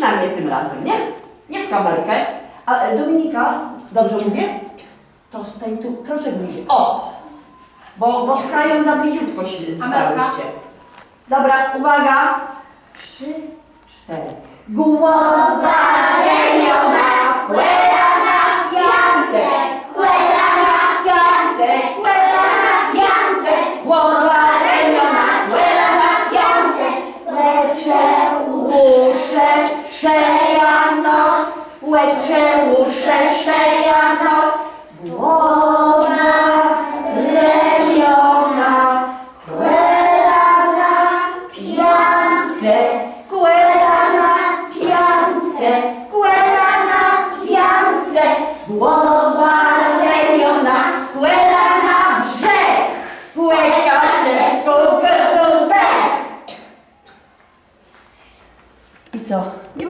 na mnie tym razem, nie? Nie w kamerkę. A e, Dominika, dobrze mówię? To stań tu troszkę bliżej. O! Bo, bo z krajem za bliziutko się stałyście. Dobra, uwaga. Trzy, cztery. Głowa szeja nos, łecze usze, nos, błona, remiona, kłelana, piante, kłelana, piante, kłelana, piante, głowa, remiona, kłelana, brzeg, płeka się, I co?